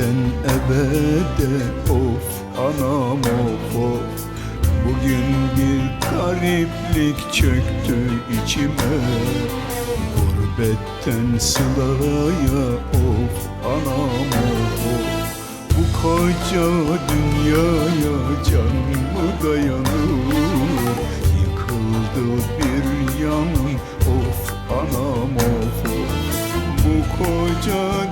gurbette of anam of of. Bugün bir gariplik çöktü içime. Gurbetten sılaya of anam of of. Bu koca dünyaya can mı dayanır? Yıkıldı bir yanım of anam of of. Bu koca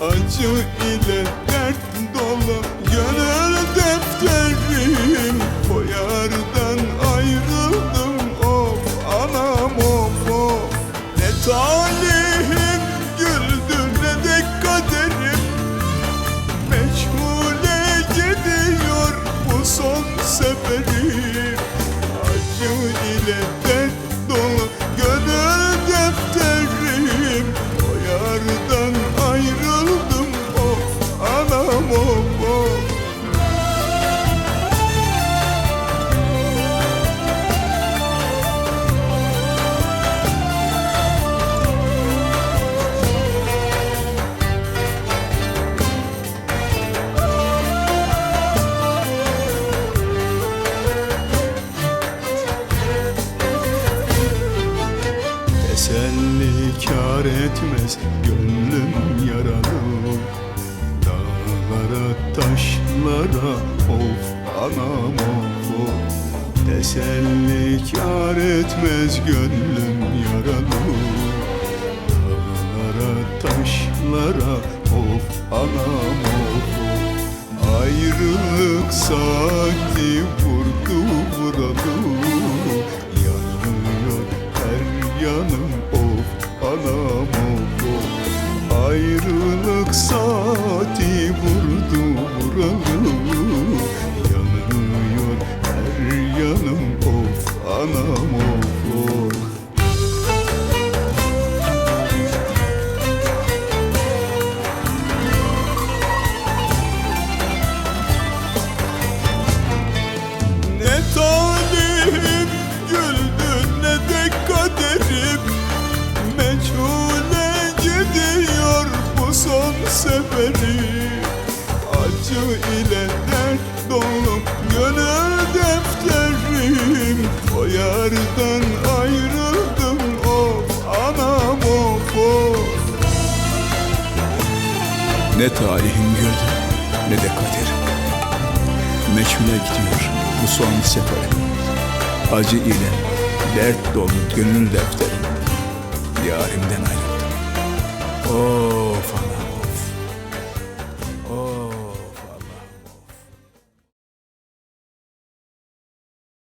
Acı kar etmez gönlüm yaralı. Dağlara taşlara of anam of. Teselli kar etmez gönlüm yaralı. Dağlara taşlara of anam of of. Ayrılık saati vurdu vuralı. Yanıyor her yanım of anam Ayrılık saati vurdu son seferim Acı ile dert dolu gönül defterim. O yardan ayrıldım of anam of of Ne talihim güldü ne de kaderim. Meçhule gidiyor bu son seferim Acı ile dert dolu gönül defterim. Yarimden ayrıldım. Oh